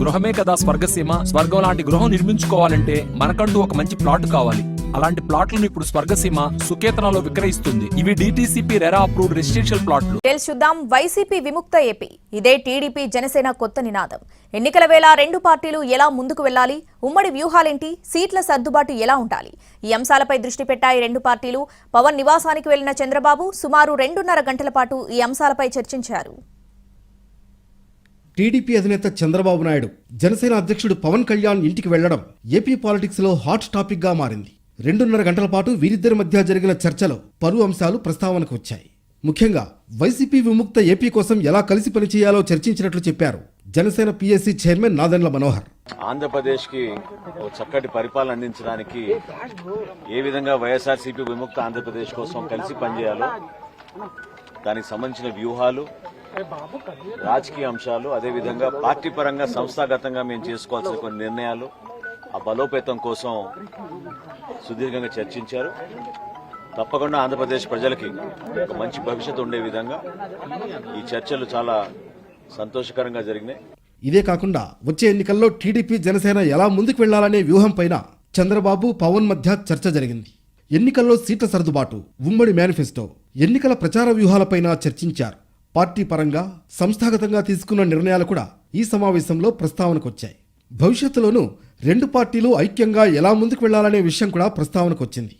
గృహమే కదా స్వర్గసీమ. స్వర్గం లాంటి గృహం నిర్మించుకోవాలంటే మనకంటూ ఒక మంచి ప్లాట్ కావాలి. అలాంటి ప్లాట్లను ఇప్పుడు స్వర్గసీమ సుకేతనలో విక్రయిస్తుంది. ఇవి డిటిసిపి రెరా అప్రూవ్డ్ రెసిడెన్షియల్ ప్లాట్లు తెలుసుద్దాం వైసీపీ విముక్త ఏపీ. ఇదే టీడీపీ జనసేన కొత్త నినాదం. ఎన్నికల వేళ రెండు పార్టీలు ఎలా ముందుకు వెళ్ళాలి ఉమ్మడి వ్యూహాలేంటి? సీట్ల సర్దుబాటు ఎలా ఉండాలి? ఈ అంశాలపై దృష్టి పెట్టాయి రెండు పార్టీలు. పవన్ నివాసానికి వెళ్ళిన చంద్రబాబు సుమారు రెండున్నర గంటల పాటు ఈ అంశాలపై చర్చించారు. టీడీపీ అధినేత చంద్రబాబు నాయుడు జనసేన అధ్యక్షుడు పవన్ కళ్యాణ్ ఇంటికి వెళ్ళడం ఏపీ పాలిటిక్స్లో హాట్ టాపిక్గా మారింది. రెండున్నర గంటల పాటు వీరిద్దరి మధ్య జరిగిన చర్చలో పలు అంశాలు ప్రస్తావనకు వచ్చాయి. ముఖ్యంగా వైసీపీ విముక్త ఏపీ కోసం ఎలా కలిసి పనిచేయాలో చర్చించినట్లు చెప్పారు జనసేన పిఎస్సీ చైర్మన్ నాదెండ్ల మనోహర్. ఆంధ్రప్రదేశ్కి కి చక్కటి పరిపాలన అందించడానికి ఏ విధంగా వైఎస్ఆర్సీపీ విముక్త ఆంధ్రప్రదేశ్ కోసం కలిసి పనిచేయాలో దానికి సంబంధించిన వ్యూహాలు రాజకీయ అంశాలు అదేవిధంగా పార్టీ పరంగా సంస్థాగతంగా మేము చేసుకోవాల్సిన కొన్ని నిర్ణయాలు ఆ బలోపేతం కోసం సుదీర్ఘంగా చర్చించారు. తప్పకుండా ఆంధ్రప్రదేశ్ ప్రజలకి ఒక మంచి భవిష్యత్తు ఉండే విధంగా ఈ చర్చలు చాలా సంతోషకరంగా జరిగినాయి. ఇదే కాకుండా వచ్చే ఎన్నికల్లో టీడీపీ జనసేన ఎలా ముందుకు వెళ్ళాలనే వ్యూహంపైన చంద్రబాబు పవన్ మధ్య చర్చ జరిగింది. ఎన్నికల్లో సీట్ల సర్దుబాటు ఉమ్మడి మేనిఫెస్టో ఎన్నికల ప్రచార వ్యూహాలపైన చర్చించారు. పార్టీ పరంగా సంస్థాగతంగా తీసుకున్న నిర్ణయాలు కూడా ఈ సమావేశంలో ప్రస్తావనకొచ్చాయి. భవిష్యత్తులోనూ రెండు పార్టీలు ఐక్యంగా ఎలా ముందుకు వెళ్ళాలనే విషయం కూడా ప్రస్తావనకొచ్చింది.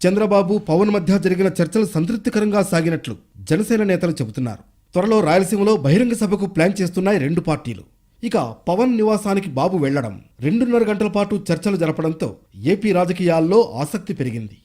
చంద్రబాబు పవన్ మధ్య జరిగిన చర్చలు సంతృప్తికరంగా సాగినట్లు జనసేన నేతలు చెబుతున్నారు. త్వరలో రాయలసీమలో బహిరంగ సభకు ప్లాన్ చేస్తున్నాయి రెండు పార్టీలు. ఇక పవన్ నివాసానికి బాబు వెళ్ళడం రెండున్నర గంటల పాటు చర్చలు జరపడంతో ఏపీ రాజకీయాల్లో ఆసక్తి పెరిగింది.